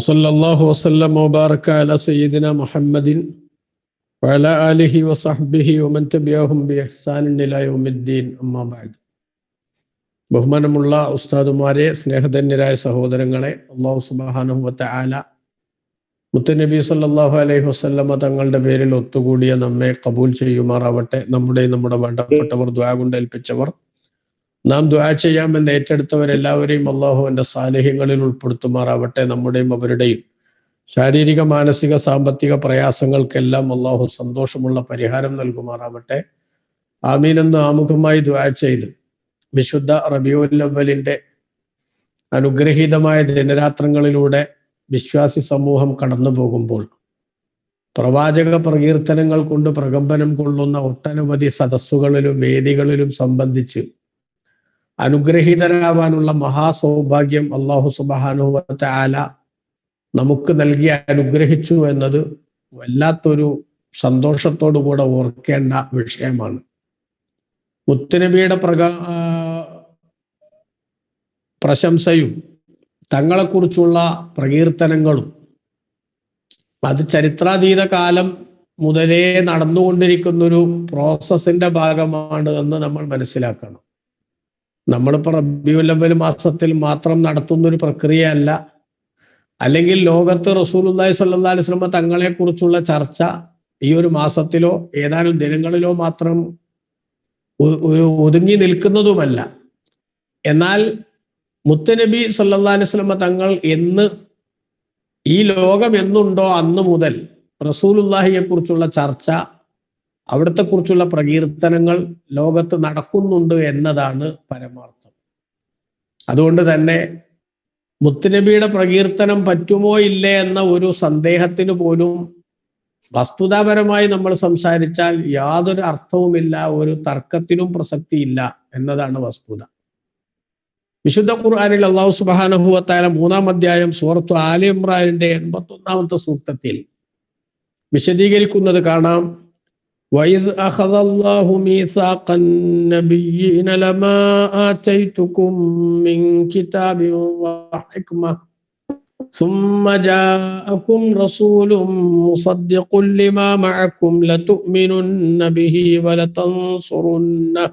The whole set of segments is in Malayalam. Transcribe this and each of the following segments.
وصلى الله وسلم وبارك على سيدنا محمد وعلى آله وصحبه ومن تبعهم بإحسان إلى يوم الدين أما بعد ബഹുമാനമുള്ള ഉസ്താദുമാരെ സ്നേഹധന്യരായ സഹോദരങ്ങളെ അള്ളാഹു സുബാനുഭവത്തെ ആല മുത്തുനബി സല്ലാഹു അലൈഹി വസ്ല്ലമ തങ്ങളുടെ പേരിൽ ഒത്തുകൂടിയ നമ്മെ കബൂൽ ചെയ്യുമാറാവട്ടെ നമ്മുടെ നമ്മുടെ വേണ്ടപ്പെട്ടവർ ദ്വാ കൊണ്ട് ഏൽപ്പിച്ചവർ നാം ദ്വാ ചെയ്യാമെന്ന് ഏറ്റെടുത്തവരെല്ലാവരെയും അള്ളാഹുവിന്റെ സാന്നിധ്യങ്ങളിൽ ഉൾപ്പെടുത്തുമാറാവട്ടെ നമ്മുടെയും അവരുടെയും. ശാരീരിക മാനസിക സാമ്പത്തിക പ്രയാസങ്ങൾക്കെല്ലാം അള്ളാഹു സന്തോഷമുള്ള പരിഹാരം നൽകുമാറാവട്ടെ. എന്ന് ആമുഖമായി ദ്വാ ചെയ്ത് വിശുദ്ധ റബിയുല്ലവലിന്റെ അനുഗ്രഹീതമായ ദിനരാത്രങ്ങളിലൂടെ വിശ്വാസി സമൂഹം കടന്നു പോകുമ്പോൾ പ്രവാചക പ്രകീർത്തനങ്ങൾ കൊണ്ട് പ്രകമ്പനം കൊള്ളുന്ന ഒട്ടനവധി സദസ്സുകളിലും വേദികളിലും സംബന്ധിച്ച് അനുഗ്രഹീതരാവാനുള്ള മഹാസൗഭാഗ്യം അള്ളാഹു സുബാനുവത്തെ ആല നമുക്ക് നൽകി അനുഗ്രഹിച്ചു എന്നത് വല്ലാത്തൊരു സന്തോഷത്തോടുകൂടെ ഓർക്കേണ്ട വിഷയമാണ്. മുത്തുനബിയുടെ പ്രകാ പ്രശംസയും തങ്ങളെക്കുറിച്ചുള്ള പ്രകീർത്തനങ്ങളും അത് ചരിത്രാതീത കാലം മുതലേ നടന്നുകൊണ്ടിരിക്കുന്നൊരു പ്രോസസ്സിന്റെ ഭാഗമാണ് എന്ന് നമ്മൾ മനസ്സിലാക്കണം. നമ്മളിപ്പോൾ റബിയുല്ലവൽ മാസത്തിൽ മാത്രം നടത്തുന്ന ഒരു പ്രക്രിയയല്ല. അല്ലെങ്കിൽ ലോകത്ത് റസൂലുല്ലായി സല്ലാ അലൈഹി വസല്ലം തങ്ങളെ കുറിച്ചുള്ള ചർച്ച ഈ ഒരു മാസത്തിലോ ഏതാനും ദിനങ്ങളിലോ മാത്രം ഒരു ഒതുങ്ങി നിൽക്കുന്നതുമല്ല. എന്നാൽ മുത്തനബി സല്ലാ അലൈഹി സ്വലമ തങ്ങൾ എന്ന് ഈ ലോകം എന്നുണ്ടോ അന്ന് മുതൽ റസൂലുല്ലാഹിയെക്കുറിച്ചുള്ള ചർച്ച അവിടത്തെ കുറിച്ചുള്ള പ്രകീർത്തനങ്ങൾ ലോകത്ത് നടക്കുന്നുണ്ട് എന്നതാണ് പരമാർത്ഥം. അതുകൊണ്ട് തന്നെ മുത്തുനബിയുടെ പ്രകീർത്തനം പറ്റുമോ ഇല്ലേ എന്ന ഒരു സന്ദേഹത്തിന് പോലും വസ്തുതാപരമായി നമ്മൾ സംസാരിച്ചാൽ യാതൊരു അർത്ഥവുമില്ല ഒരു തർക്കത്തിനും പ്രസക്തിയില്ല എന്നതാണ് വസ്തുത. വിശുദ്ധ ഖുർആാനിൽ അള്ളാഹു സുബാനഹുവത്തായ മൂന്നാം അധ്യായം സൂറത്തു ആലി ഇമ്രാനിന്റെ എൺപത്തി ഒന്നാമത്തെ സൂക്തത്തിൽ വിശദീകരിക്കുന്നത് കാണാം. وإذ أخذ الله ميثاق النبيين لما آتيتكم من كتاب وحكمة ثم جاءكم رسول مصدق لما معكم لتؤمنن به ولتنصرنه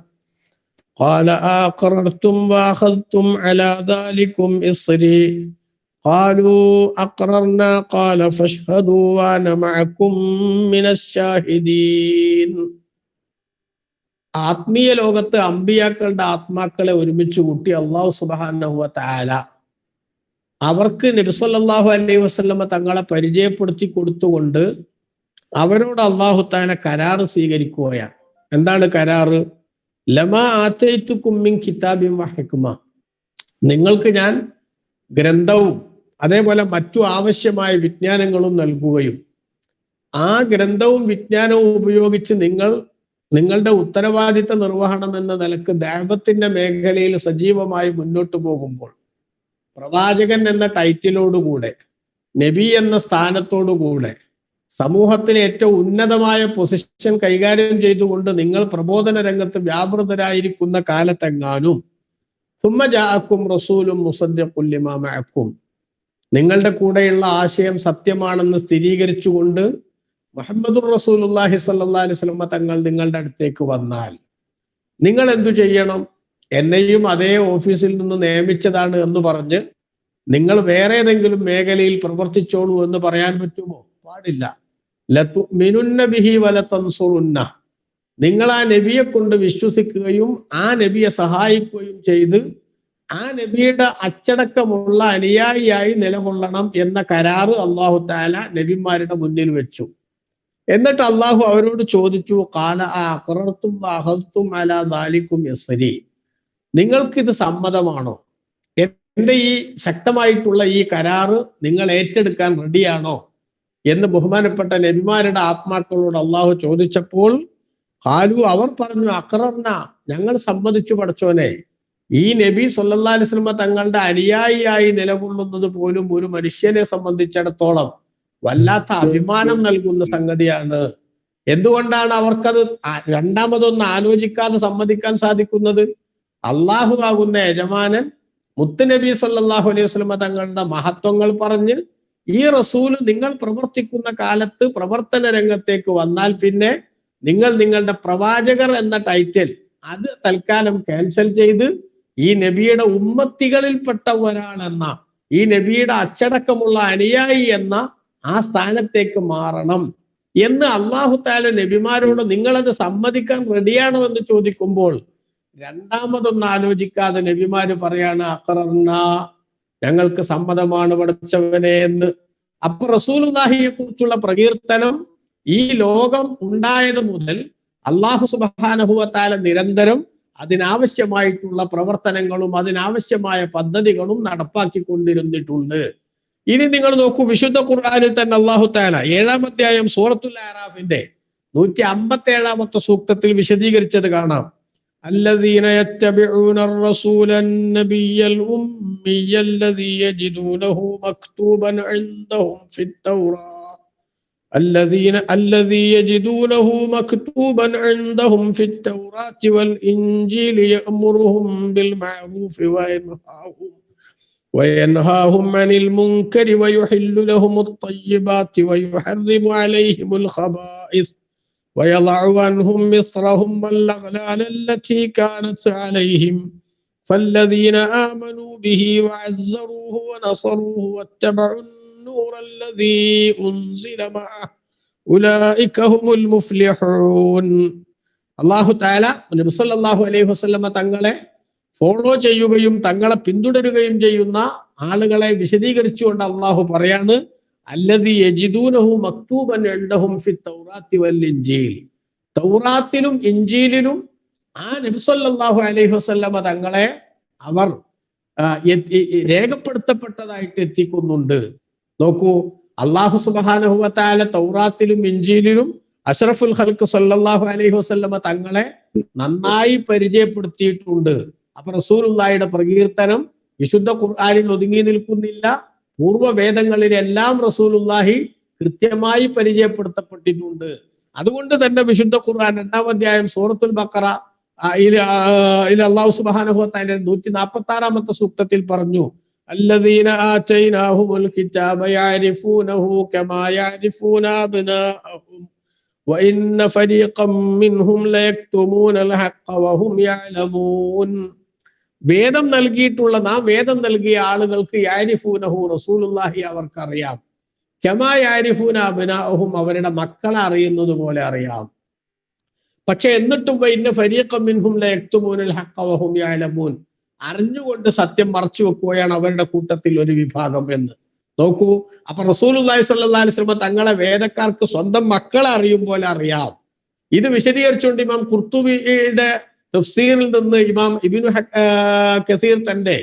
قال أقررتم وأخذتم على ذلكم إصري قالوا أقررنا قال فاشهدوا وأنا معكم من الشاهدين ആത്മീയ ലോകത്ത് അമ്പിയാക്കളുടെ ആത്മാക്കളെ ഒരുമിച്ച് കൂട്ടി അള്ളാഹു സുബാനഹുവ താല അവർക്ക് നബിസല്ലാഹു അലൈഹി വസ്ലമ തങ്ങളെ പരിചയപ്പെടുത്തി കൊടുത്തുകൊണ്ട് അവരോട് അള്ളാഹു താല കരാറ് സ്വീകരിക്കുകയാണ് എന്താണ് കരാറ് ലമ ആറ്റയിത്തു കുമ്മിൻ കിതാബിം വഹക്കുമ നിങ്ങൾക്ക് ഞാൻ ഗ്രന്ഥവും അതേപോലെ മറ്റു ആവശ്യമായ വിജ്ഞാനങ്ങളും നൽകുകയും ആ ഗ്രന്ഥവും വിജ്ഞാനവും ഉപയോഗിച്ച് നിങ്ങൾ നിങ്ങളുടെ ഉത്തരവാദിത്ത നിർവഹണം എന്ന നിലയ്ക്ക് ദൈവത്തിന്റെ മേഖലയിൽ സജീവമായി മുന്നോട്ടു പോകുമ്പോൾ പ്രവാചകൻ എന്ന ടൈറ്റിലോടുകൂടെ നബി എന്ന സ്ഥാനത്തോടുകൂടെ സമൂഹത്തിലെ ഏറ്റവും ഉന്നതമായ പൊസിഷൻ കൈകാര്യം ചെയ്തുകൊണ്ട് നിങ്ങൾ പ്രബോധന രംഗത്ത് വ്യാപൃതരായിരിക്കുന്ന കാലത്തെങ്ങാനും സുമ്മജാക്കും റസൂലും മുസദ്ദുല്ലിമാക്കും നിങ്ങളുടെ കൂടെയുള്ള ആശയം സത്യമാണെന്ന് സ്ഥിരീകരിച്ചുകൊണ്ട് മുഹമ്മദുർ റസൂലുല്ലാഹി സല്ലാ സ്വലമ തങ്ങൾ നിങ്ങളുടെ അടുത്തേക്ക് വന്നാൽ നിങ്ങൾ എന്തു ചെയ്യണം? എന്നെയും അതേ ഓഫീസിൽ നിന്ന് നിയമിച്ചതാണ് എന്ന് പറഞ്ഞ് നിങ്ങൾ വേറെ ഏതെങ്കിലും മേഖലയിൽ പ്രവർത്തിച്ചോളൂ എന്ന് പറയാൻ പറ്റുമോ? പാടില്ല. ബിഹി നിങ്ങൾ ആ നബിയെ കൊണ്ട് വിശ്വസിക്കുകയും ആ നബിയെ സഹായിക്കുകയും ചെയ്ത് ആ നബിയുടെ അച്ചടക്കമുള്ള അനുയായിയായി നിലകൊള്ളണം എന്ന കരാർ അള്ളാഹു താല നബിമാരുടെ മുന്നിൽ വെച്ചു. എന്നിട്ട് അള്ളാഹു അവരോട് ചോദിച്ചു കാല ആ അക്രത്തും അഹത്തും അല ദാലിക്കും യസരി. നിങ്ങൾക്കിത് സമ്മതമാണോ? എന്റെ ഈ ശക്തമായിട്ടുള്ള ഈ കരാറ് നിങ്ങൾ ഏറ്റെടുക്കാൻ റെഡിയാണോ? എന്ന് ബഹുമാനപ്പെട്ട നബിമാരുടെ ആത്മാക്കളോട് അള്ളാഹു ചോദിച്ചപ്പോൾ ഹാലു അവർ പറഞ്ഞു അക്രർന ഞങ്ങൾ സമ്മതിച്ചു പഠിച്ചോനെ ഈ നബി സല്ലാ അലിസ്ലമ തങ്ങളുടെ അനുയായിയായി നിലകൊള്ളുന്നത് പോലും ഒരു മനുഷ്യനെ സംബന്ധിച്ചിടത്തോളം വല്ലാത്ത അഭിമാനം നൽകുന്ന സംഗതിയാണ്. എന്തുകൊണ്ടാണ് അവർക്കത് രണ്ടാമതൊന്ന് ആലോചിക്കാതെ സമ്മതിക്കാൻ സാധിക്കുന്നത്? അള്ളാഹു ആകുന്ന യജമാനൻ മുത്തുനബി സല്ലല്ലാഹു അലൈഹി വസല്ലമ തങ്ങളുടെ മഹത്വങ്ങൾ പറഞ്ഞ് ഈ റസൂൽ നിങ്ങൾ പ്രവർത്തിക്കുന്ന കാലത്ത് പ്രവർത്തന രംഗത്തേക്ക് വന്നാൽ പിന്നെ നിങ്ങൾ നിങ്ങളുടെ പ്രവാചകർ എന്ന ടൈറ്റിൽ അത് തൽക്കാലം ക്യാൻസൽ ചെയ്ത് ഈ നബിയുടെ ഉമ്മത്തികളിൽപ്പെട്ട ഒരാളെന്ന ഈ നബിയുടെ അച്ചടക്കമുള്ള അനുയായി എന്ന ആ സ്ഥാനത്തേക്ക് മാറണം എന്ന് അള്ളാഹു താല നബിമാരോട് നിങ്ങളത് സമ്മതിക്കാൻ റെഡിയാണോ എന്ന് ചോദിക്കുമ്പോൾ രണ്ടാമതൊന്നും ആലോചിക്കാതെ നബിമാര് പറയാണ് അക്രർണ ഞങ്ങൾക്ക് സമ്മതമാണ് പഠിച്ചവനെ എന്ന്. അപ്പൊ റസൂൽഹിയെ കുറിച്ചുള്ള പ്രകീർത്തനം ഈ ലോകം ഉണ്ടായത് മുതൽ അള്ളാഹു സുബാനഹുവത്താല നിരന്തരം അതിനാവശ്യമായിട്ടുള്ള പ്രവർത്തനങ്ങളും അതിനാവശ്യമായ പദ്ധതികളും നടപ്പാക്കിക്കൊണ്ടിരുന്നിട്ടുണ്ട് ഇനി നിങ്ങൾ നോക്കൂ വിശുദ്ധ ഖുർആാനിൽ തന്നെ അള്ളാഹു താല ഏഴാം അധ്യായം സൂറത്തുൽ ആറാഫിന്റെ നൂറ്റി അമ്പത്തി ഏഴാമത്തെ സൂക്തത്തിൽ വിശദീകരിച്ചത് കാണാം الذين يتبعون الرسول النبي الأمي الذي يجدونه مكتوبا عندهم في التوراة الذين الذي يجدونه مكتوبا عندهم في التوراة والإنجيل يأمرهم بالمعروف وينهاهم وينهاهم عن المنكر ويحل لهم الطيبات ويحرم عليهم الخبائث ويضع عنهم مصرهم والأغلال التي كانت عليهم. فالذين آمنوا به وعزروه ونصروه واتبعوا النور الذي أنزل معه أولئك هم المفلحون അള്ളാഹു താല നബി സല്ലല്ലാഹു അലൈഹി വസല്ലമ തങ്ങളെ ഫോളോ ചെയ്യുകയും തങ്ങളെ പിന്തുടരുകയും ചെയ്യുന്ന ആളുകളെ വിശദീകരിച്ചുകൊണ്ട് അള്ളാഹു പറയാണ് അല്ലതി യജിദൂനഹു മക്തൂബൻ ഇൻദഹും ഫി തൗറാത്തി വൽ ഇൻജീൽ തൗറാത്തിലും ഇൻജീലിലും ആ നബി സല്ലല്ലാഹു അലൈഹി വസല്ലമ തങ്ങളെ അവർ ആ, എത്തി- രേഖപ്പെടുത്തപ്പെട്ടതായിട്ട് എത്തിക്കുന്നുണ്ട് നോക്കൂ അള്ളാഹു സുബ്ഹാനഹു വതആല തൗറാത്തിലും ഇൻജീലിലും അഷറഫുൽ ഖൽക്ക് സല്ലാഹു അലൈഹി വസ്ല്ലമ തങ്ങളെ നന്നായി പരിചയപ്പെടുത്തിയിട്ടുണ്ട്. അപ്പൊ റസൂലുള്ളായുടെ പ്രകീർത്തനം വിശുദ്ധ ഖുർആാനിൽ ഒതുങ്ങി നിൽക്കുന്നില്ല. പൂർവ വേദങ്ങളിലെല്ലാം റസൂലുള്ളാഹി കൃത്യമായി പരിചയപ്പെടുത്തപ്പെട്ടിട്ടുണ്ട്. അതുകൊണ്ട് തന്നെ വിശുദ്ധ ഖുർആൻ രണ്ടാം അധ്യായം സൂറത്തുൽ ബക്കറ അള്ളാഹു സുബ്ഹാനഹു വതആല നൂറ്റി നാൽപ്പത്തി ആറാമത്തെ സൂക്തത്തിൽ പറഞ്ഞു الذين آتيناهم الكتاب يعرفونه كما يعرفون أبناءهم وإن فريقا منهم ليكتمون الحق وهم يعلمون വേദം നൽകിയിട്ടുള്ള നാം വേദം നൽകിയ ആളുകൾക്ക് യാരിഫൂനഹു റസൂലുള്ളാഹി അവർക്കറിയാം കമാ യാരിഫൂന അബിനാഹും അവരുടെ മക്കളെ അറിയുന്നത് പോലെ അറിയാം പക്ഷെ എന്നിട്ടും ഇന്ന ഫരീഖം മിൻഹും ലയക്തുമൂനൽ ഹഖ വഹും യഅലമൂൻ അറിഞ്ഞുകൊണ്ട് സത്യം മറച്ചു വെക്കുകയാണ് അവരുടെ കൂട്ടത്തിൽ ഒരു വിഭാഗം എന്ന്. നോക്കൂ അപ്പൊ സ്വല്ലല്ലാഹി അലൈഹി വസല്ലം തങ്ങളെ വേദക്കാർക്ക് സ്വന്തം മക്കളെ അറിയും പോലെ അറിയാം. ഇത് വിശദീകരിച്ചുകൊണ്ട് ഇമാം കുർത്തുബിയുടെ തഫ്സീറിൽ നിന്ന് ഇമാം ആ, കസീർ തന്റെ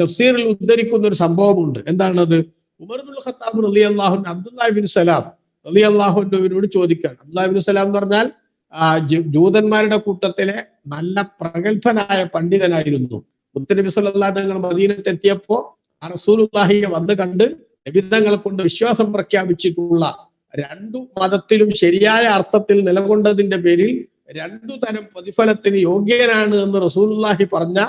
തഫ്സീറിൽ ഉദ്ധരിക്കുന്ന ഒരു സംഭവമുണ്ട്. എന്താണത്? ഉമർബുൽ ഖത്താബ് റലി അള്ളാഹു അബ്ദുല്ലാഹിബിൻ സലാം റലി അള്ളാഹുവിനോട് ചോദിക്കുകയാണ്. അബ്ദുല്ലാഹിബിൻ സലാം എന്ന് പറഞ്ഞാൽ ജൂതന്മാരുടെ കൂട്ടത്തിലെ നല്ല പ്രഗത്ഭനായ പണ്ഡിതനായിരുന്നു. മുത്തനബി സല്ലല്ലാഹു തങ്ങൾ മദീനത്ത് എത്തിയപ്പോ ആ റസൂലുള്ളാഹിയെ വന്ന് കണ്ട് നബിതങ്ങളെ കൊണ്ട് വിശ്വാസം പ്രഖ്യാപിച്ചിട്ടുള്ള രണ്ടു മതത്തിലും ശരിയായ അർത്ഥത്തിൽ നിലകൊണ്ടതിന്റെ പേരിൽ രണ്ടു തരം പ്രതിഫലത്തിന് യോഗ്യനാണ് എന്ന് റസൂലുള്ളാഹി പറഞ്ഞ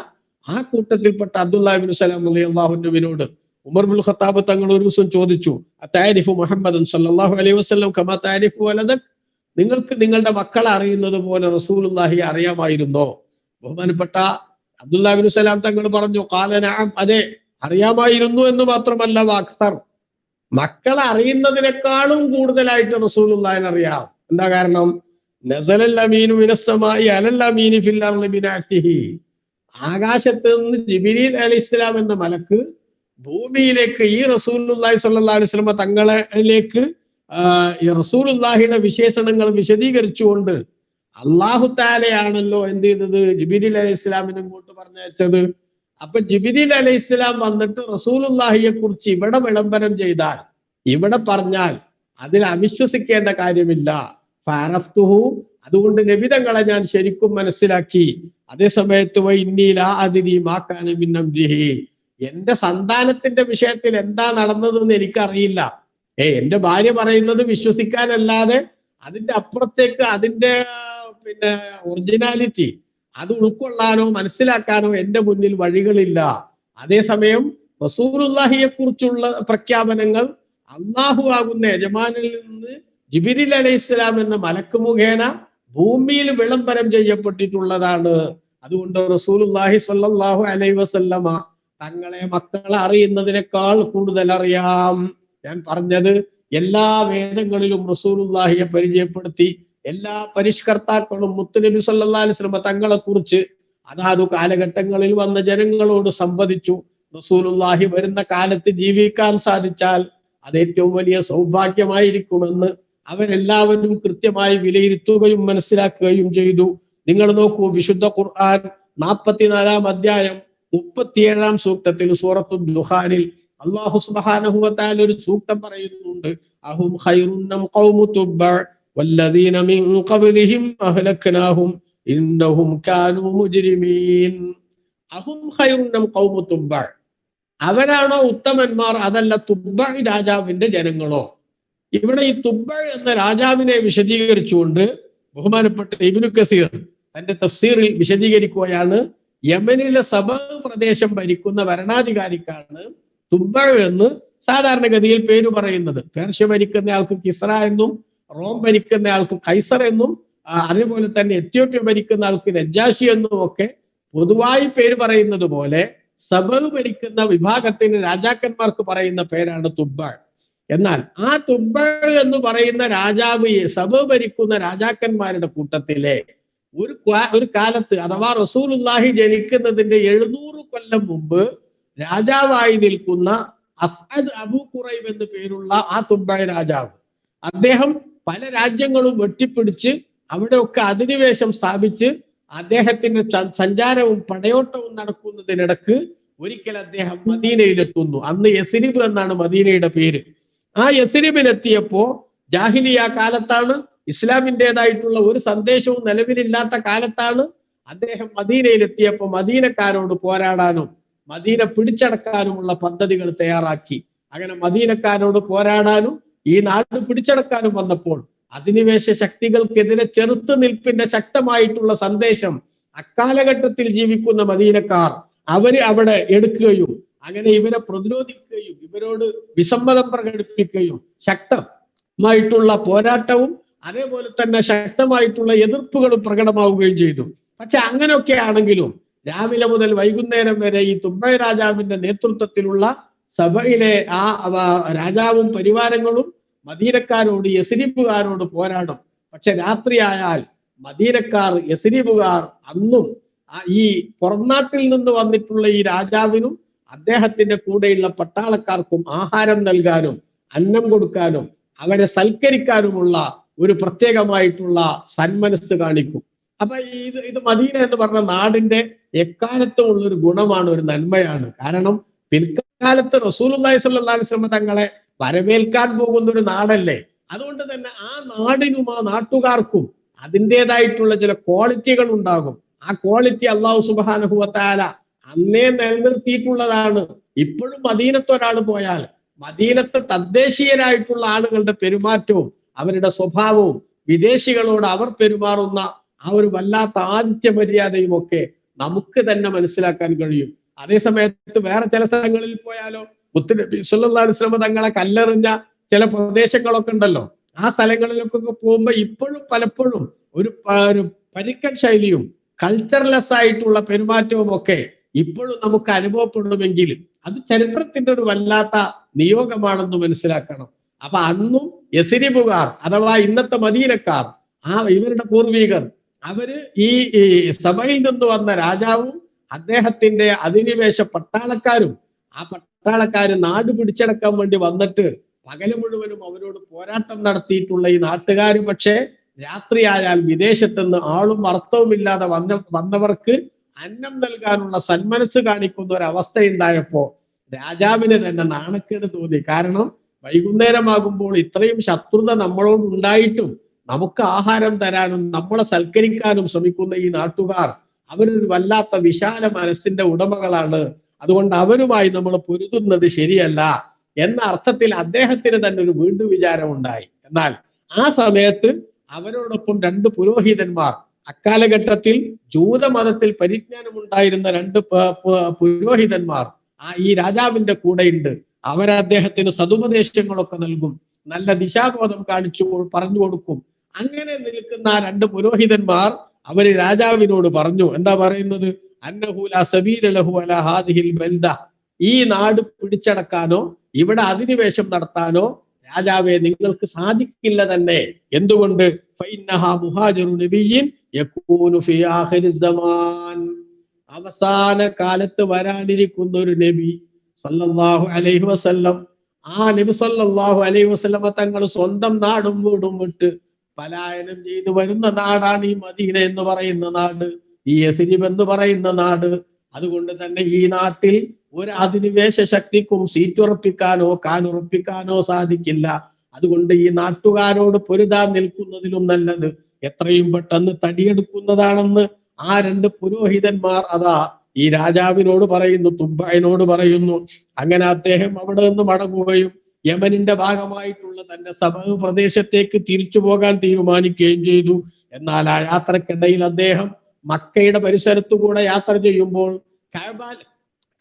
ആ കൂട്ടത്തിൽപ്പെട്ട അബ്ദുല്ലാഹിബിൻ സലാം അലി അള്ളാഹുനുവിനോട് ഉമർ ബുൽ ഖത്താബ് തങ്ങൾ ഒരു ദിവസം ചോദിച്ചു അത്താരിഫു മുഹമ്മദ് അലൈഹി വസ്ലം കമാ താരിഫു വലദക് നിങ്ങൾക്ക് നിങ്ങളുടെ മക്കളെ അറിയുന്നത് പോലെ റസൂലുള്ളാഹി അറിയാമായിരുന്നോ? ബഹുമാനപ്പെട്ട അബ്ദുല്ലാബിൻ സലാം തങ്ങൾ പറഞ്ഞു കാലനാം അതെ അറിയാമായിരുന്നു എന്ന് മാത്രമല്ല വാക്തർ മക്കളെ അറിയുന്നതിനേക്കാളും കൂടുതലായിട്ട് റസൂലുല്ലാഹിനെ അറിയാം. എന്താ കാരണം? ആകാശത്ത് നിന്ന് ജിബിരിൽ അലി ഇസ്ലാം എന്ന മലക്ക് ഭൂമിയിലേക്ക് ഈ റസൂലുള്ളാഹി സ്വല്ലല്ലാഹു അലൈഹി സ്വലമ തങ്ങളിലേക്ക് ഈ റസൂലുള്ളാഹിയുടെ വിശേഷണങ്ങൾ വിശദീകരിച്ചുകൊണ്ട് അള്ളാഹു താലയാണല്ലോ എന്ത് ചെയ്തത്? ജിബിരിൽ അലൈഹി ഇസ്ലാമിനെ ഇങ്ങോട്ട് പറഞ്ഞയച്ചത്. അപ്പൊ ജിബിരിൽ അലൈഹി ഇസ്ലാം വന്നിട്ട് റസൂലുല്ലാഹിയെ കുറിച്ച് ഇവിടെ വിളംബരം ചെയ്താൽ ഇവിടെ പറഞ്ഞാൽ അതിൽ അവിശ്വസിക്കേണ്ട കാര്യമില്ല. ഫാറഫ്തുഹു അതുകൊണ്ട് നബിതങ്ങളെ ഞാൻ ശരിക്കും മനസ്സിലാക്കി. അതേ സമയത്ത് വൈന്നീല എന്റെ സന്താനത്തിന്റെ വിഷയത്തിൽ എന്താ നടന്നതെന്ന് എനിക്കറിയില്ല. ഏ എന്റെ ഭാര്യ പറയുന്നത് വിശ്വസിക്കാനല്ലാതെ അതിന്റെ അപ്പുറത്തേക്ക് അതിന്റെ പിന്നെ ഒറിജിനാലിറ്റി അത് ഉൾക്കൊള്ളാനോ മനസ്സിലാക്കാനോ എന്റെ മുന്നിൽ വഴികളില്ല. അതേസമയം റസൂറുല്ലാഹിയെ കുറിച്ചുള്ള പ്രഖ്യാപനങ്ങൾ അള്ളാഹു ആകുന്ന യജമാനിൽ നിന്ന് ജിബിരിൽ അലൈഹി ഇസ്ലാം എന്ന മലക്ക് മുഖേന ഭൂമിയിൽ വിളംബരം ചെയ്യപ്പെട്ടിട്ടുള്ളതാണ്. അതുകൊണ്ട് റസൂലുല്ലാഹി സ്വല്ലല്ലാഹു അലൈഹി വസല്ലമ തങ്ങളെ മക്കളെ അറിയുന്നതിനേക്കാൾ കൂടുതൽ അറിയാം. ഞാൻ പറഞ്ഞത് എല്ലാ വേദങ്ങളിലും റസൂലുല്ലാഹിയെ പരിചയപ്പെടുത്തി എല്ലാ പരിഷ്കർത്താക്കളും മുത്തുനബി സല്ലല്ലാഹു അലൈഹി വസല്ലമ തങ്ങളെ കുറിച്ച് അതാതു കാലഘട്ടങ്ങളിൽ വന്ന ജനങ്ങളോട് സംവദിച്ചു. റസൂലുല്ലാഹി വരുന്ന കാലത്ത് ജീവിക്കാൻ സാധിച്ചാൽ അത് ഏറ്റവും വലിയ സൗഭാഗ്യമായിരിക്കുമെന്ന് അവരെല്ലാവരും കൃത്യമായി വിലയിരുത്തുകയും മനസ്സിലാക്കുകയും ചെയ്തു. നിങ്ങൾ നോക്കൂ വിശുദ്ധ ഖുർആൻ നാൽപ്പത്തിനാലാം അധ്യായം മുപ്പത്തിയേഴാം സൂക്തത്തിൽ സൂറത്തു ദുഹാനിൽ അള്ളാഹു സുബാനഹുവത്താൽ ഒരു സൂക്തം പറയുന്നുണ്ട്. അഹും ഹൈറുന്നം ഖൗമു തുബ്ബ വല്ലദീന മിൻ ഖബ്ലിഹിം അഹ്ലക്നാഹും ഇന്നഹും കാനൂ മുജ്രിമീൻ. അഹും ഹൈറുന്നം ഖൗമു തുബ്ബ അവരാണോ ഉത്തമന്മാർ? അതല്ല തുബ്ബ രാജാവിന്റെ ജനങ്ങളോ? ഇവിടെ ഈ തുബ്ബ എന്ന രാജാവിനെ വിശദീകരിച്ചുകൊണ്ട് ബഹുമാനപ്പെട്ട ഇബ്നു കസീർ തന്റെ തഫ്സീറിൽ വിശദീകരിക്കുകയാണ്. യമനിലെ സബ പ്രദേശം ഭരിക്കുന്ന ഭരണാധികാരിക്കാണ് തുബ്ബ എന്ന് സാധാരണഗതിയിൽ പേര് പറയുന്നത്. പേർഷ്യ ഭരിക്കുന്ന ആൾക്ക് കിസ്ര എന്നും റോം ഭരിക്കുന്ന ആൾക്ക് കൈസർ എന്നും അതുപോലെ തന്നെ എത്യോപ്യ ഭരിക്കുന്ന ആൾക്ക് നജാഷി എന്നും ഒക്കെ പൊതുവായി പേര് പറയുന്നത് പോലെ സബ് ഭരിക്കുന്ന വിഭാഗത്തിന് രാജാക്കന്മാർക്ക് പറയുന്ന പേരാണ് തുബ്ബാൾ എന്നാൽ ആ തുബ്ബാൾ എന്ന് പറയുന്ന രാജാവ് സബ് ഭരിക്കുന്ന രാജാക്കന്മാരുടെ കൂട്ടത്തിലെ ഒരു ഒരു കാലത്ത് അഥവാ റസൂലുല്ലാഹി ജനിക്കുന്നതിന്റെ എഴുന്നൂറ് കൊല്ലം മുമ്പ് രാജാവായി നിൽക്കുന്ന അസ്അദ് അബു കുറൈബ് എന്ന് പേരുള്ള ആ തുമ്പായ രാജാവ്. അദ്ദേഹം പല രാജ്യങ്ങളും വെട്ടിപ്പിടിച്ച് അവിടെയൊക്കെ അധിനിവേശം സ്ഥാപിച്ച് അദ്ദേഹത്തിന്റെ സഞ്ചാരവും പടയോട്ടവും നടക്കുന്നതിനിടക്ക് ഒരിക്കൽ അദ്ദേഹം മദീനയിലെത്തുന്നു. അന്ന് യസിരിബ് എന്നാണ് മദീനയുടെ പേര്. ആ യസിരിബിലെത്തിയപ്പോ ജാഹിലിയ കാലത്താണ് ഇസ്ലാമിന്റെതായിട്ടുള്ള ഒരു സന്ദേശവും നിലവിലില്ലാത്ത കാലത്താണ് അദ്ദേഹം മദീനയിലെത്തിയപ്പോ മദീനക്കാരോട് പോരാടാനും മദീന പിടിച്ചടക്കാനുമുള്ള പദ്ധതികൾ തയ്യാറാക്കി. അങ്ങനെ മദീനക്കാരോട് പോരാടാനും ഈ നാട് പിടിച്ചടക്കാനും വന്നപ്പോൾ അധിനിവേശ ശക്തികൾക്കെതിരെ ചെറുത്തു നിൽപ്പിന്റെ ശക്തമായിട്ടുള്ള സന്ദേശം അക്കാലഘട്ടത്തിൽ ജീവിക്കുന്ന മദീനക്കാർ അവർ അവിടെ എടുക്കുകയും അങ്ങനെ ഇവരെ പ്രതിരോധിക്കുകയും ഇവരോട് വിസമ്മതം പ്രകടിപ്പിക്കുകയും ശക്തമായിട്ടുള്ള പോരാട്ടവും അതേപോലെ തന്നെ ശക്തമായിട്ടുള്ള എതിർപ്പുകളും പ്രകടമാവുകയും ചെയ്തു. പക്ഷെ അങ്ങനെയൊക്കെ ആണെങ്കിലും രാവിലെ മുതൽ വൈകുന്നേരം വരെ ഈ തുമ്പൈ രാജാവിന്റെ നേതൃത്വത്തിലുള്ള സഭയിലെ ആ രാജാവും പരിവാരങ്ങളും മദീനക്കാരോട് യസിരിപ്പുകാരോട് പോരാടും. പക്ഷെ രാത്രിയായാൽ മദീനക്കാർ യസിരിപ്പുകാർ അന്നും ഈ പുറംനാട്ടിൽ നിന്ന് വന്നിട്ടുള്ള ഈ രാജാവിനും അദ്ദേഹത്തിന്റെ കൂടെയുള്ള പട്ടാളക്കാർക്കും ആഹാരം നൽകാനും അന്നം കൊടുക്കാനും അവരെ സൽക്കരിക്കാനുമുള്ള ഒരു പ്രത്യേകമായിട്ടുള്ള സന്മനസ് കാണിക്കും. അപ്പൊ ഇത് ഇത് മദീന എന്ന് പറഞ്ഞ നാടിന്റെ എക്കാലത്തും ഉള്ള ഒരു ഗുണമാണ് ഒരു നന്മയാണ്. കാരണം പിൽക്കാലത്ത് അലൈഹി വസല്ലം തങ്ങളെ വരവേൽക്കാൻ പോകുന്ന ഒരു നാടല്ലേ? അതുകൊണ്ട് തന്നെ ആ നാടിനും ആ നാട്ടുകാർക്കും അതിന്റെതായിട്ടുള്ള ചില ക്വാളിറ്റികൾ ഉണ്ടാകും. ആ ക്വാളിറ്റി അള്ളാഹു സുബാനുഭവത്താല അന്നേ നിലനിർത്തിയിട്ടുള്ളതാണ്. ഇപ്പോഴും മദീനത്ത് ഒരാൾ പോയാൽ മദീനത്തെ തദ്ദേശീയരായിട്ടുള്ള ആളുകളുടെ പെരുമാറ്റവും അവരുടെ സ്വഭാവവും വിദേശികളോട് അവർ പെരുമാറുന്ന ആ ഒരു വല്ലാത്ത ആദിത്യമര്യാദയും ഒക്കെ നമുക്ക് തന്നെ മനസ്സിലാക്കാൻ കഴിയും. അതേ സമയത്ത് വേറെ ചില സ്ഥലങ്ങളിൽ പോയാലോ മുത്തുനബി വസല്ലം തങ്ങളെ കല്ലെറിഞ്ഞ ചില പ്രദേശങ്ങളൊക്കെ ഉണ്ടല്ലോ. ആ സ്ഥലങ്ങളിലൊക്കെ പോകുമ്പോൾ ഇപ്പോഴും പലപ്പോഴും ഒരു ഒരു പരിക്കൻ ശൈലിയും കൾച്ചർലെസ് ആയിട്ടുള്ള പെരുമാറ്റവും ഒക്കെ ഇപ്പോഴും നമുക്ക് അനുഭവപ്പെടുമെങ്കിലും അത് ചരിത്രത്തിന്റെ ഒരു വല്ലാത്ത നിയോഗമാണെന്ന് മനസ്സിലാക്കണം. അപ്പൊ അന്നും യസിരിബുകാർ അഥവാ ഇന്നത്തെ മദീനക്കാർ ആ ഇവരുടെ പൂർവികർ അവർ ഈ സഭയിൽ നിന്ന് വന്ന രാജാവും അദ്ദേഹത്തിന്റെ അധിനിവേശ പട്ടാളക്കാരും ആ പട്ടാളക്കാര് നാട് പിടിച്ചടക്കാൻ വേണ്ടി വന്നിട്ട് പകൽ മുഴുവനും അവരോട് പോരാട്ടം നടത്തിയിട്ടുള്ള ഈ നാട്ടുകാർ പക്ഷേ രാത്രിയായാൽ വിദേശത്തുനിന്ന് ആളും അർത്ഥവുമില്ലാതെ വന്ന വന്നവർക്ക് അന്നം നൽകാനുള്ള സന്മനസ് കാണിക്കുന്ന ഒരു അവസ്ഥയുണ്ടായപ്പോ രാജാവിന് തന്നെ നാണക്കേട് തോന്നി. കാരണം വൈകുന്നേരമാകുമ്പോൾ ഇത്രയും ശത്രുത നമ്മളോട് ഉണ്ടായിട്ടും നമുക്ക് ആഹാരം തരാനും നമ്മളെ സൽക്കരിക്കാനും ശ്രമിക്കുന്ന ഈ നാട്ടുകാർ അവരൊരു വല്ലാത്ത വിശാല മനസ്സിന്റെ ഉടമകളാണ്. അതുകൊണ്ട് അവരുമായി നമ്മൾ പൊരുതുന്നത് ശരിയല്ല എന്ന അർത്ഥത്തിൽ അദ്ദേഹത്തിന് തന്നെ ഒരു വീണ്ടും വിചാരം ഉണ്ടായി എന്നാൽ ആ സമയത്ത് അവരോടൊപ്പം രണ്ട് പുരോഹിതന്മാർ അക്കാലഘട്ടത്തിൽ ജൂതമതത്തിൽ പരിജ്ഞാനമുണ്ടായിരുന്ന രണ്ട് പുരോഹിതന്മാർ ആ ഈ രാജാവിന്റെ കൂടെയുണ്ട്. അവരദ്ദേഹത്തിന് സതുപദേശങ്ങളൊക്കെ നൽകും. നല്ല ദിശാബോധം കാണിച്ചു പറഞ്ഞു കൊടുക്കും അങ്ങനെ നിൽക്കുന്ന ആ രണ്ട് പുരോഹിതന്മാർ അവർ രാജാവിനോട് പറഞ്ഞു എന്താ പറയുന്നത്? അല ഹാദിഹിൽ ബൽദ. ഈ നാട് പിടിച്ചടക്കാനോ ഇവിടെ അധിനിവേശം നടത്താനോ രാജാവെ നിങ്ങൾക്ക് സാധിക്കില്ല തന്നെ. എന്തുകൊണ്ട്? അവസാന കാലത്ത് വരാനിരിക്കുന്ന ഒരു നബി സല്ലാഹു അലൈഹി വസല്ലം. ആ നബി സല്ലാഹു അലൈഹി വസല്ലമ തങ്ങൾ സ്വന്തം നാടും വീടും വിട്ട് പലായനം ചെയ്തു വരുന്ന നാടാണ് ഈ മദീന എന്ന് പറയുന്ന നാട് ഈ യസിരിബ് എന്ന് പറയുന്ന നാട്. അതുകൊണ്ട് തന്നെ ഈ നാട്ടിൽ ഒരു അധിനിവേശ ശക്തിക്കും സീറ്റുറപ്പിക്കാനോ കാനുറപ്പിക്കാനോ സാധിക്കില്ല. അതുകൊണ്ട് ഈ നാട്ടുകാരോട് പൊരുതാൻ നിൽക്കുന്നതിലും നല്ലത്. എത്രയും പെട്ടെന്ന് തടിയെടുക്കുന്നതാണെന്ന് ആ രണ്ട് പുരോഹിതന്മാർ അതാ ഈ രാജാവിനോട് പറയുന്നു തുമ്പായനോട് പറയുന്നു. അങ്ങനെ അദ്ദേഹം അവിടെ നിന്ന് മടങ്ങുകയും യമനിന്റെ ഭാഗമായിട്ടുള്ള തന്റെ സമൂഹ പ്രദേശത്തേക്ക് തിരിച്ചു പോകാൻ തീരുമാനിക്കുകയും ചെയ്തു. എന്നാൽ ആ യാത്രക്കിടയിൽ അദ്ദേഹം മക്കയുടെ പരിസരത്തു കൂടെ യാത്ര ചെയ്യുമ്പോൾ കഴബാല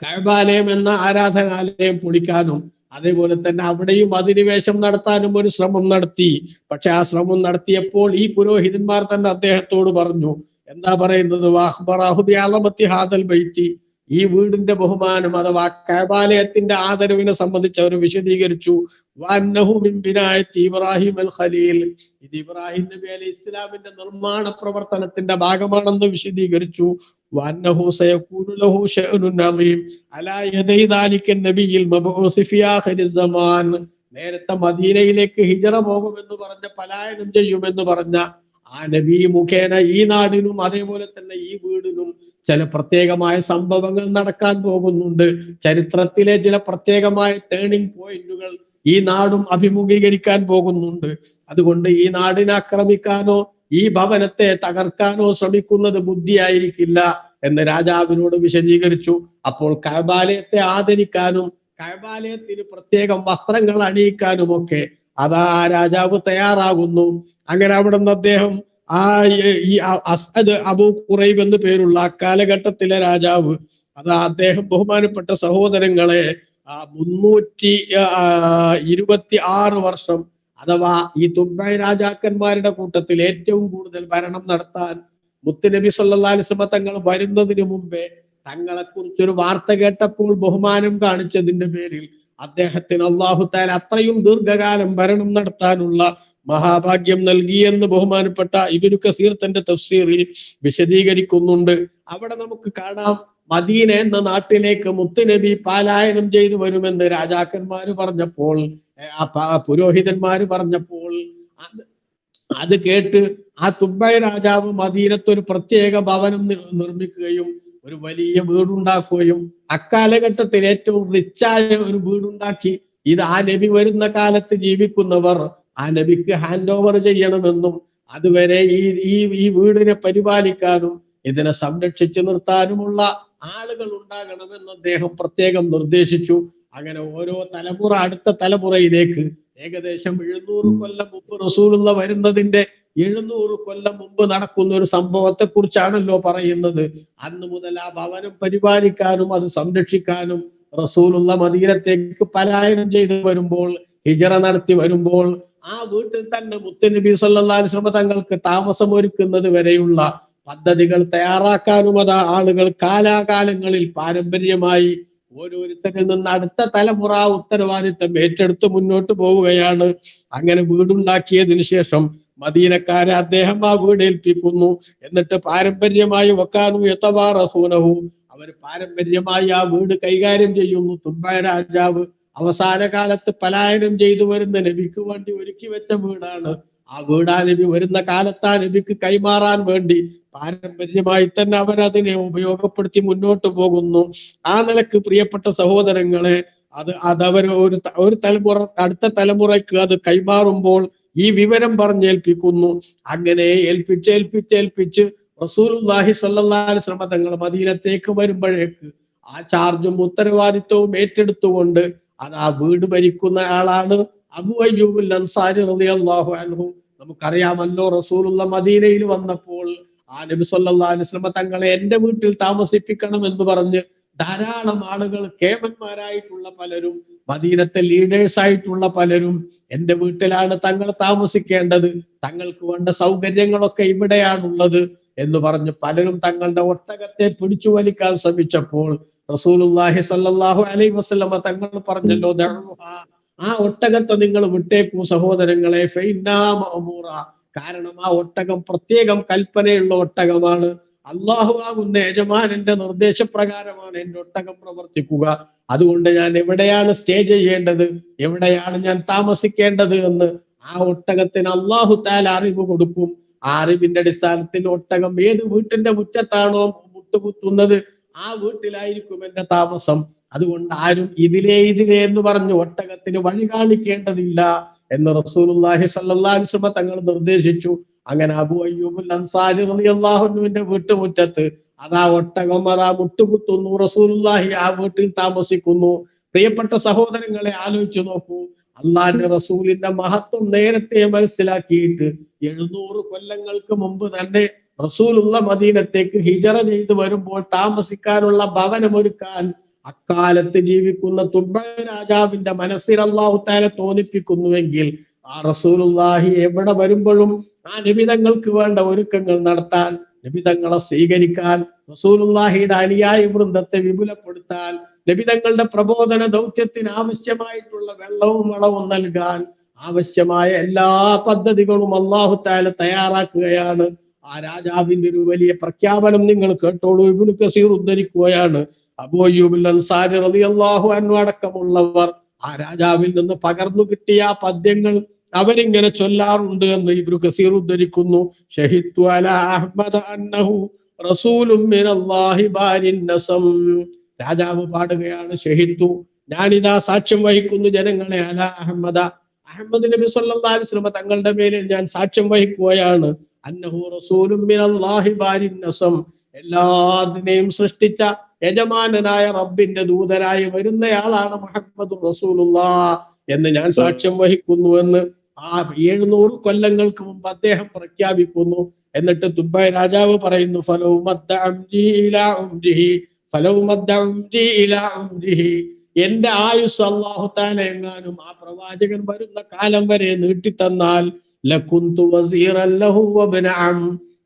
കഴബാലയം എന്ന ആരാധനാലയം പൊളിക്കാനും അതേപോലെ തന്നെ അവിടെയും അധിനിവേശം നടത്താനും ഒരു ശ്രമം നടത്തി. പക്ഷെ ആ ശ്രമം നടത്തിയപ്പോൾ ഈ പുരോഹിതന്മാർ തന്നെ അദ്ദേഹത്തോട് പറഞ്ഞു എന്താ പറയുന്നത്? വാഹ്ബറാഹുദി ആലമത്തി ഹാദൽ ബൈത്തി. ഈ വീടിന്റെ ബഹുമാനം അഥവാ കൈബാലയത്തിന്റെ ആദരവിനെ സംബന്ധിച്ച് അവർ വിശദീകരിച്ചു. ഇബ്രാഹിം അൽ ഖലീൽ. ഇത് ഇബ്രാഹിം നബി അലൈഹി ഇസ്ലാമിന്റെ നിർമ്മാണ പ്രവർത്തനത്തിന്റെ ഭാഗമാണെന്ന് വിശദീകരിച്ചു. അലാ നേരത്തെ മദീനയിലേക്ക് ഹിജറ പോകുമെന്ന് പറഞ്ഞ പലായനം ചെയ്യുമെന്ന് പറഞ്ഞ ആ നബി മുഖേന ഈ നാടിനും അതേപോലെ തന്നെ ഈ വീടിനും ചില പ്രത്യേകമായ സംഭവങ്ങൾ നടക്കാൻ പോകുന്നുണ്ട്. ചരിത്രത്തിലെ ചില പ്രത്യേകമായ ടേണിംഗ് പോയിന്റുകൾ ഈ നാടും അഭിമുഖീകരിക്കാൻ പോകുന്നുണ്ട്. അതുകൊണ്ട് ഈ നാടിനെ ആക്രമിക്കാനോ ഈ ഭവനത്തെ തകർക്കാനോ ശ്രമിക്കുന്നത് ബുദ്ധിയായിരിക്കില്ല എന്ന് രാജാവിനോട് വിശദീകരിച്ചു. അപ്പോൾ കൈബാലയത്തെ ആദരിക്കാനും കൈബാലയത്തിന് പ്രത്യേകം വസ്ത്രങ്ങൾ അണിയിക്കാനും ഒക്കെ അതാ രാജാവ് തയ്യാറാകുന്നു. അങ്ങനെ അവിടുന്ന് അദ്ദേഹം ആ ഈ- അസ്അദ് അബൂ ഖുറൈബ് എന്ന് പേരുള്ള കാലഘട്ടത്തിലെ രാജാവ് അത് അദ്ദേഹം ബഹുമാനപ്പെട്ട സഹോദരങ്ങളെ മുന്നൂറ്റി ഇരുപത്തി ആറ് വർഷം അഥവാ ഈ തുബായ് രാജാക്കന്മാരുടെ കൂട്ടത്തിൽ ഏറ്റവും കൂടുതൽ ഭരണം നടത്താൻ മുത്തുനബി സല്ലാസ്മ തങ്ങൾ വരുന്നതിന് മുമ്പേ തങ്ങളെ കുറിച്ചൊരു വാർത്ത കേട്ടപ്പോൾ ബഹുമാനം കാണിച്ചതിന്റെ പേരിൽ അദ്ദേഹത്തിന് അള്ളാഹു താൻ അത്രയും ദീർഘകാലം ഭരണം നടത്താനുള്ള മഹാഭാഗ്യം നൽകിയെന്ന് ബഹുമാനപ്പെട്ട ഇബിനു കസീർ തന്റെ തഫ്സീറിൽ വിശദീകരിക്കുന്നുണ്ട്. അവിടെ നമുക്ക് കാണാം മദീന എന്ന നാട്ടിലേക്ക് മുത്തുനബി പാലായനം ചെയ്തു വരുമെന്ന് രാജാക്കന്മാര് പറഞ്ഞപ്പോൾ പുരോഹിതന്മാര് പറഞ്ഞപ്പോൾ അത് അത് കേട്ട് ആ തുബൈ രാജാവ് മദീനത്തൊരു പ്രത്യേക ഭവനം നിർമ്മിക്കുകയും ഒരു വലിയ വീടുണ്ടാക്കുകയും അക്കാലഘട്ടത്തിൽ ഏറ്റവും റിച്ചായ ഒരു വീടുണ്ടാക്കി. ഇത് ആ നബി വരുന്ന കാലത്ത് ജീവിക്കുന്നവർ ആ നബിക്ക് ഹാൻഡ് ഓവർ ചെയ്യണമെന്നും അതുവരെ ഈ ഈ ഈ വീടിനെ പരിപാലിക്കാനും ഇതിനെ സംരക്ഷിച്ചു നിർത്താനുമുള്ള ആളുകൾ ഉണ്ടാകണമെന്ന് അദ്ദേഹം പ്രത്യേകം നിർദ്ദേശിച്ചു. അങ്ങനെ ഓരോ തലമുറ അടുത്ത തലമുറയിലേക്ക് ഏകദേശം എഴുന്നൂറ് കൊല്ലം മുമ്പ് റസൂലുള്ള വരുന്നതിന്റെ എഴുന്നൂറ് കൊല്ലം മുമ്പ് നടക്കുന്ന ഒരു സംഭവത്തെ കുറിച്ചാണല്ലോ പറയുന്നത്. അന്ന് മുതൽ ആ ഭവനം പരിപാലിക്കാനും അത് സംരക്ഷിക്കാനും റസൂലുള്ള മദീനത്തേക്ക് പലായനം ചെയ്തു വരുമ്പോൾ ഹിജറ നടത്തി വരുമ്പോൾ ആ വീട്ടിൽ തന്നെ മുത്തനബി സല്ലല്ലാഹു അലൈഹി വസല്ലം തങ്ങൾക്ക് താമസം ഒരുക്കുന്നത് വരെയുള്ള പദ്ധതികൾ തയ്യാറാക്കാനും അത് ആളുകൾ കാലാകാലങ്ങളിൽ പാരമ്പര്യമായി ഓരോരുത്തരിൽ നിന്ന് അടുത്ത തലമുറ ഉത്തരവാദിത്തം ഏറ്റെടുത്ത് മുന്നോട്ട് പോവുകയാണ്. അങ്ങനെ വീടുണ്ടാക്കിയതിനു ശേഷം മദീനക്കാരെ അദ്ദേഹം ആ വീട് ഏൽപ്പിക്കുന്നു. എന്നിട്ട് പാരമ്പര്യമായി വക്കാനു യത്തവാറസൂനഹു അവർ പാരമ്പര്യമായി ആ വീട് കൈകാര്യം ചെയ്യുന്നു. തുമ്പായ രാജാവ് അവസാന കാലത്ത് പലായനം ചെയ്തു വരുന്ന നബിക്ക് വേണ്ടി ഒരുക്കി വെച്ച വീടാണ്. ആ വീടാ നബി വരുന്ന കാലത്ത് നബിക്ക് കൈമാറാൻ വേണ്ടി പാരമ്പര്യമായി തന്നെ അവർ അതിനെ ഉപയോഗപ്പെടുത്തി മുന്നോട്ട് പോകുന്നു. ആ നിലയ്ക്ക് പ്രിയപ്പെട്ട സഹോദരങ്ങളെ അത് അതവർ ഒരു ഒരു തലമുറ അടുത്ത തലമുറയ്ക്ക് അത് കൈമാറുമ്പോൾ ഈ വിവരം പറഞ്ഞേൽപ്പിക്കുന്നു. അങ്ങനെ ഏൽപ്പിച്ച് ഏൽപ്പിച്ച് ഏൽപ്പിച്ച് റസൂലുള്ളാഹി സ്വല്ലല്ലാഹി അലൈഹി വസല്ലം തങ്ങൾ മദീനത്തേക്ക് വരുമ്പോഴേക്ക് ആ ചാർജും ഉത്തരവാദിത്വവും ഏറ്റെടുത്തുകൊണ്ട് അത് ആ വീട് ഭരിക്കുന്ന ആളാണ്. അബു അൻസാരി റളിയല്ലാഹു അൻഹു. നമുക്കറിയാമല്ലോ റസൂലുള്ള മദീനയിൽ വന്നപ്പോൾ ആ നബി സല്ലല്ലാഹു അലൈഹി വസല്ലം തങ്ങളെ എന്റെ വീട്ടിൽ താമസിപ്പിക്കണം എന്ന് പറഞ്ഞ് ധാരാളം ആളുകൾ കേമന്മാരായിട്ടുള്ള പലരും മദീനത്തെ ലീഡേഴ്സ് ആയിട്ടുള്ള പലരും എന്റെ വീട്ടിലാണ് തങ്ങൾ താമസിക്കേണ്ടത്. തങ്ങൾക്ക് വേണ്ട സൗകര്യങ്ങളൊക്കെ ഇവിടെയാണുള്ളത് എന്ന് പറഞ്ഞ് പലരും തങ്ങളുടെ ഒട്ടകത്തെ പിടിച്ചു വലിക്കാൻ ശ്രമിച്ചപ്പോൾ റസൂലുള്ളാഹി സല്ലാഹു അലൈഹി വസ്ലമ തങ്ങൾ പറഞ്ഞല്ലോ. ആ ഒട്ടകത്തെ നിങ്ങൾ വിട്ടേക്കൂ സഹോദരങ്ങളെ. കാരണം ആ ഒട്ടകം പ്രത്യേകം കൽപ്പനയുള്ള ഒട്ടകമാണ്. അള്ളാഹു ആകുന്ന യജമാനന്റെ നിർദ്ദേശപ്രകാരമാണ് എന്റെ ഒട്ടകം പ്രവർത്തിക്കുക. അതുകൊണ്ട് ഞാൻ എവിടെയാണ് സ്റ്റേ ചെയ്യേണ്ടത്? എവിടെയാണ് ഞാൻ താമസിക്കേണ്ടത് എന്ന് ആ ഒട്ടകത്തിന് അള്ളാഹു താൽ അറിവ് കൊടുക്കും. ആ അറിവിന്റെ അടിസ്ഥാനത്തിൽ ഒട്ടകം ഏത് വീട്ടിന്റെ മുറ്റത്താണോ മുട്ടുകുത്തുന്നത്? ആ വീട്ടിലായിരിക്കും എന്റെ താമസം. അതുകൊണ്ട് ആരും ഇതിലേ ഇതിലേ എന്ന് പറഞ്ഞു ഒട്ടകത്തിന് വഴി കാണിക്കേണ്ടതില്ല എന്ന് അലൈഹി വസല്ലം തങ്ങൾ നിർദ്ദേശിച്ചു. അങ്ങനെ അബു അയ്യൂബുൽ അൻസാരി റളിയല്ലാഹുവിന്റെ വീട്ടുമുറ്റത്ത് അതാ ഒട്ടകം അതാ മുട്ടുകുത്തുന്നു. റസൂലുള്ളാഹി ആ വീട്ടിൽ താമസിക്കുന്നു. പ്രിയപ്പെട്ട സഹോദരങ്ങളെ ആലോചിച്ചു നോക്കൂ. അള്ളാന്റെ റസൂലിന്റെ മഹത്വം നേരത്തെ മനസ്സിലാക്കിയിട്ട് എഴുന്നൂറ് കൊല്ലങ്ങൾക്ക് മുമ്പ് തന്നെ റസൂലുള്ള മദീനത്തേക്ക് ഹിജറ ചെയ്തു വരുമ്പോൾ താമസിക്കാനുള്ള ഭവനമൊരുക്കാൻ അക്കാലത്ത് ജീവിക്കുന്ന തുബ രാജാവിന്റെ മനസ്സിൽ അള്ളാഹു താല തോന്നിപ്പിക്കുന്നുവെങ്കിൽ ആ റസൂലുല്ലാഹി എവിടെ വരുമ്പോഴും ആ നിബിതങ്ങൾക്ക് വേണ്ട ഒരുക്കങ്ങൾ നടത്താൻ നിബിതങ്ങളെ സ്വീകരിക്കാൻ റസൂലുല്ലാഹിയുടെ അനുയായി വൃന്ദത്തെ വിപുലപ്പെടുത്താൻ ലഭിതങ്ങളുടെ പ്രബോധന ദൗത്യത്തിന് ആവശ്യമായിട്ടുള്ള വെള്ളവും വളവും നൽകാൻ ആവശ്യമായ എല്ലാ പദ്ധതികളും അള്ളാഹു താല തയ്യാറാക്കുകയാണ്. ആ രാജാവിന്റെ ഒരു വലിയ പ്രഖ്യാപനം നിങ്ങൾ കേട്ടോളൂ. ഇബ്നു കസീർ ഉദ്ധരിക്കുകയാണ്. അബൂയൂബുൽ അൻസാരി റളിയല്ലാഹു അൻഹു അടക്കമുള്ളവർ ആ രാജാവിൽ നിന്ന് പകർന്നു കിട്ടിയ പദ്യങ്ങൾ അവരിങ്ങനെ ചൊല്ലാറുണ്ട് എന്ന് ഇബ്നു കസീർ ഉദ്ധരിക്കുന്നു. ഷഹിത്തു അല അഹ്മദ അന്നഹു റസൂലും രാജാവ് പാടുകയാണ്. ഷഹിത്തു ഞാനിതാ സാക്ഷ്യം വഹിക്കുന്നു ജനങ്ങളെ അല അഹമ്മദ അഹമ്മദ് നബി സല്ലാ വസല്ലം തങ്ങളുടെ മേലിൽ ഞാൻ സാക്ഷ്യം വഹിക്കുകയാണ്. അന്നഹു എല്ലാത്തിനെയും സൃഷ്ടിച്ച യജമാനനായ റബ്ബിന്റെ ദൂതനായി വരുന്നയാളാണ് മുഹമ്മദ് റസൂലുള്ള എന്ന് ഞാൻ സാക്ഷ്യം വഹിക്കുന്നു എന്ന് ആ എഴുന്നൂറ് കൊല്ലങ്ങൾക്ക് മുമ്പ് അദ്ദേഹം പ്രഖ്യാപിക്കുന്നു. എന്നിട്ട് ദുബായ് രാജാവ് പറയുന്നു എന്റെ ആയുസ് അള്ളാഹു താല എങ്ങാനും ആ പ്രവാചകൻ വരുന്ന കാലം വരെ നീട്ടിത്തന്നാൽ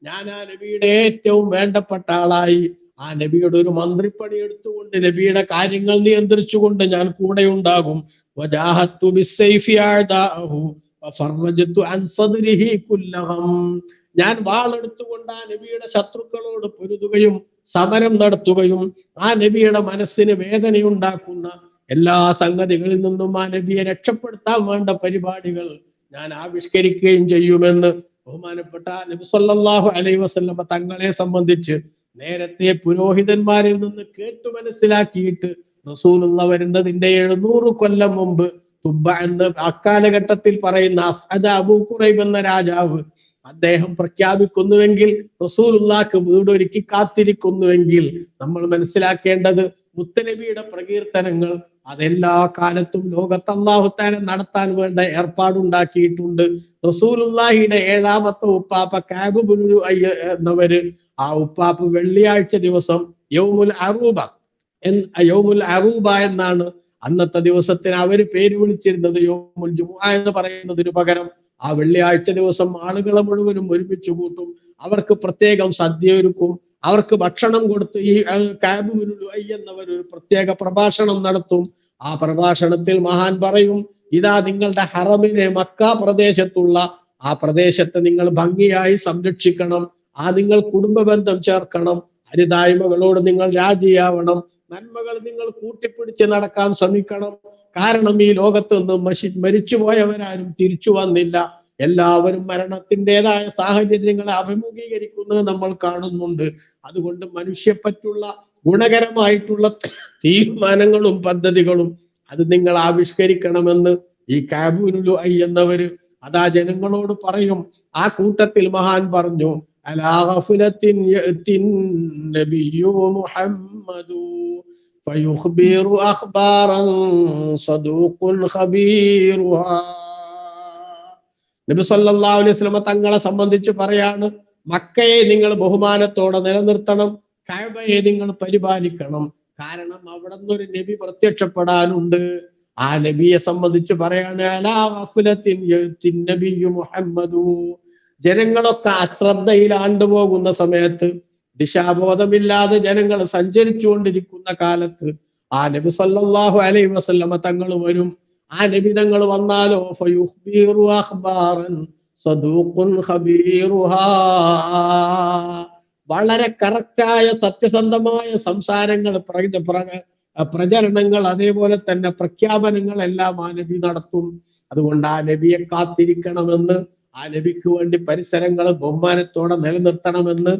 ഞാൻ ആ നബിയുടെ ഏറ്റവും വേണ്ടപ്പെട്ട ആളായി. ആ നബിയുടെ ഒരു മന്ത്രിപ്പണി എടുത്തുകൊണ്ട് നബിയുടെ കാര്യങ്ങൾ നിയന്ത്രിച്ചുകൊണ്ട് ഞാൻ കൂടെ ഉണ്ടാകും ഞാൻ വാളെടുത്തുകൊണ്ട് ആ നബിയുടെ ശത്രുക്കളോട് പൊരുതുകയും സമരം നടത്തുകയും ആ നബിയുടെ മനസ്സിന് വേദനയുണ്ടാക്കുന്ന എല്ലാ സംഗതികളിൽ നിന്നും ആ നബിയെ രക്ഷപ്പെടുത്താൻ വേണ്ട പരിപാടികൾ ഞാൻ ആവിഷ്കരിക്കുകയും ചെയ്യുമെന്ന് ബഹുമാനപ്പെട്ട നബി അലൈ വസല്ലമ തങ്ങളെ സംബന്ധിച്ച് നേരത്തെ പുരോഹിതന്മാരിൽ നിന്ന് കേട്ടു മനസ്സിലാക്കിയിട്ട് റസൂലുള്ള വരുന്നതിന്റെ എഴുന്നൂറ് കൊല്ലം മുമ്പ് തുബ എന്ന് അക്കാലഘട്ടത്തിൽ പറയുന്ന അസ്അദ അബൂ ഖുറൈബ് എന്ന രാജാവ് അദ്ദേഹം പ്രഖ്യാപിക്കുന്നുവെങ്കിൽ റസൂലുള്ളാക്ക് വീടൊരുക്കി കാത്തിരിക്കുന്നുവെങ്കിൽ നമ്മൾ മനസ്സിലാക്കേണ്ടത് മുത്തനബിയുടെ പ്രകീർത്തനങ്ങൾ അതെല്ലാ കാലത്തും ലോകത്ത് അള്ളാഹുത്താനെ നടത്താൻ വേണ്ട ഏർപ്പാടുണ്ടാക്കിയിട്ടുണ്ട്. റസൂലുല്ലാഹിയുടെ ഏഴാമത്തെ ഉപ്പാപ്പ കാബുബുലു അയ്യ എന്നവര് ആ ഉപ്പാപ്പ് വെള്ളിയാഴ്ച ദിവസം യൗമുൽ അറൂബ എൻ യൗമുൽ അറൂബ എന്നാണ് അന്നത്തെ ദിവസത്തിന് അവർ പേര് വിളിച്ചിരുന്നത്. യോമുൽ ജുമുഅ എന്ന് പറയുന്നതിന് പകരം ആ വെള്ളിയാഴ്ച ദിവസം ആളുകളെ മുഴുവനും ഒരുമിച്ച് കൂട്ടും. അവർക്ക് പ്രത്യേകം സദ്യ ഒരുക്കും. അവർക്ക് ഭക്ഷണം കൊടുത്തു. ഈ കാബുലുഐ എന്നവർ ഒരു പ്രത്യേക പ്രഭാഷണം നടത്തും. ആ പ്രഭാഷണത്തിൽ മഹാൻ പറയും ഇതാ നിങ്ങളുടെ ഹറമിലെ മക്ക പ്രദേശത്തുള്ള ആ പ്രദേശത്തെ നിങ്ങൾ ഭംഗിയായി സംരക്ഷിക്കണം. ആ നിങ്ങൾ കുടുംബ ബന്ധം ചേർക്കണം. അരുതായ്മകളോട് നിങ്ങൾ രാജിയാവണം. നന്മകൾ നിങ്ങൾ കൂട്ടിപ്പിടിച്ച് നടക്കാൻ ശ്രമിക്കണം. കാരണം ഈ ലോകത്ത് നിന്നും മഷി മരിച്ചുപോയവരാരും തിരിച്ചു വന്നില്ല. എല്ലാവരും മരണത്തിന്റെതായ സാഹചര്യങ്ങളെ അഭിമുഖീകരിക്കുന്നത് നമ്മൾ കാണുന്നുണ്ട്. അതുകൊണ്ട് മനുഷ്യപ്പറ്റുള്ള ഗുണകരമായിട്ടുള്ള തീരുമാനങ്ങളും പദ്ധതികളും അത് നിങ്ങൾ ആവിഷ്കരിക്കണമെന്ന് ഈ കാബൂലുലു ഐ എന്നവര് അതാ ജനങ്ങളോട് പറയും. ആ കൂട്ടത്തിൽ മഹാൻ പറഞ്ഞു നബി സല്ലല്ലാഹു അലൈഹി തങ്ങളെ സംബന്ധിച്ച് പറയാണ് മക്കയെ നിങ്ങൾ ബഹുമാനത്തോടെ നിലനിർത്തണം. കഅബയെ നിങ്ങൾ പരിപാലിക്കണം. കാരണം അവിടെ നിന്നൊരു നബി പ്രത്യക്ഷപ്പെടാനുണ്ട്. ആ നബിയെ സംബന്ധിച്ച് പറയാണ് മുഹമ്മദു. ജനങ്ങളൊക്കെ അശ്രദ്ധയിൽ ആണ്ടുപോകുന്ന സമയത്ത് ദിശാബോധമില്ലാതെ ജനങ്ങൾ സഞ്ചരിച്ചുകൊണ്ടിരിക്കുന്ന കാലത്ത് ആ നബി സല്ലല്ലാഹു അലൈഹി വസല്ലമ തങ്ങൾ വരും. ആ നബി തങ്ങൾ വന്നാലോ സദൂഖുൻ ഖബീറുഹാ. വളരെ കറക്റ്റായ സത്യസന്ധമായ സംസാരങ്ങൾ പ്ര- പ്ര- പ്രചരണങ്ങൾ അതേപോലെ തന്നെ പ്രഖ്യാപനങ്ങൾ എല്ലാം ആ നബി നടത്തും. അതുകൊണ്ട് ആ നബിയെ കാത്തിരിക്കണമെന്ന് ആ നബിക്ക് വേണ്ടി പരിസരങ്ങൾ ബഹുമാനത്തോടെ നിലനിർത്തണമെന്ന്.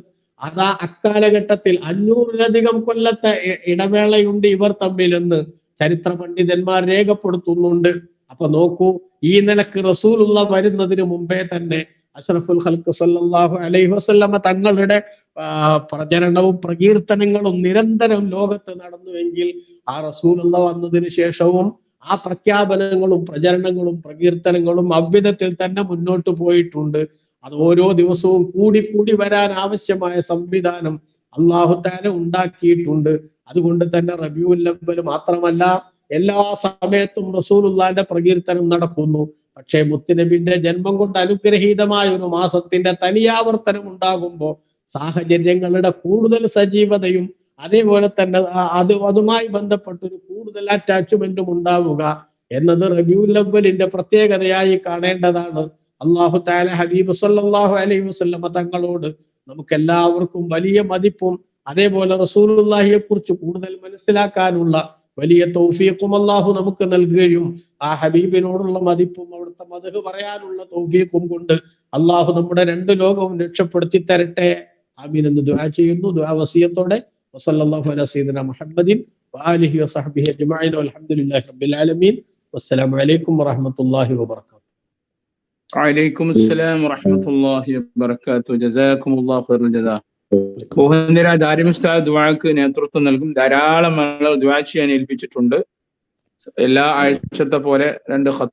അതാ അക്കാലഘട്ടത്തിൽ അഞ്ഞൂറിലധികം കൊല്ലത്തെ ഇടവേളയുണ്ട് ഇവർ തമ്മിലെന്ന് ചരിത്ര പണ്ഡിതന്മാർ രേഖപ്പെടുത്തുന്നുണ്ട്. അപ്പൊ നോക്കൂ ഈ നിലയ്ക്ക് റസൂലുള്ള വരുന്നതിന് മുമ്പേ തന്നെ അഷ്റഫുൽ ഹൽക്ക് സല്ലാഹു അലൈഹി വസല്ലമ തങ്ങളുടെ പ്രചരണവും പ്രകീർത്തനങ്ങളും നിരന്തരം ലോകത്ത് നടന്നുവെങ്കിൽ ആ റസൂലുള്ള വന്നതിന് ശേഷവും ആ പ്രഖ്യാപനങ്ങളും പ്രചരണങ്ങളും പ്രകീർത്തനങ്ങളും അவ்விധത്തിൽ തന്നെ മുന്നോട്ട് പോയിട്ടുണ്ട്. അത് ഓരോ ദിവസവും കൂടി കൂടി വരാൻ ആവശ്യമായ സംവിധാനം അള്ളാഹു താല ഉണ്ടാക്കിയിട്ടുണ്ട്. അതുകൊണ്ട് തന്നെ റബിയുൽ അവ്വൽ മാത്രമല്ല എല്ലാ സമയത്തും റസൂലുള്ളാന്റെ പ്രകീർത്തനം നടക്കുന്നു. പക്ഷേ മുത്തുനബിന്റെ ജന്മം കൊണ്ട് അനുഗ്രഹീതമായ ഒരു മാസത്തിന്റെ തനിയാവർത്തനം ഉണ്ടാകുമ്പോൾ സാഹചര്യങ്ങളുടെ കൂടുതൽ സജീവതയും അതേപോലെ തന്നെ അത് അതുമായി ബന്ധപ്പെട്ടൊരു കൂടുതൽ അറ്റാച്ച്മെന്റും ഉണ്ടാവുക എന്നത് റബിയുൽ അവ്വലിന്റെ പ്രത്യേകതയായി കാണേണ്ടതാണ്. അള്ളാഹു താല ഹബീബ് സല്ലല്ലാഹു അലൈഹി വസ്ലമ തങ്ങളോട് നമുക്ക് എല്ലാവർക്കും വലിയ മതിപ്പും അതേപോലെ റസൂലുള്ളാഹിയെ കുറിച്ച് കൂടുതൽ മനസ്സിലാക്കാനുള്ള വലിയ തൗഫീഖും അള്ളാഹു നമുക്ക് നൽകുകയും ആ ഹബീബിനോടുള്ള മതിപ്പും അവിടുത്തെ മതഹ് പറയാനുള്ള തൗഫീഖും കൊണ്ട് അള്ളാഹു നമ്മുടെ രണ്ട് ലോകവും രക്ഷപ്പെടുത്തി തരട്ടെ. ആമീൻ എന്ന് ദുആ ചെയ്യുന്നു. ദുആ വസിയത്തോടെ. വസല്ലല്ലാഹു അലാ സയ്യിദിന മുഹമ്മദിൻ വആലിഹി വസഹ്ബിഹി റബ്ബിൽ ആലമീൻ. അലൈക്കും ജസാ. ബഹുനിര ദാരിമുസ്താദ് ദുആക്ക് നേതൃത്വം നൽകും. ധാരാളം ആളുകൾ ചെയ്യാൻ ഏൽപ്പിച്ചിട്ടുണ്ട്. എല്ലാ ആഴ്ചത്തെ പോലെ രണ്ട്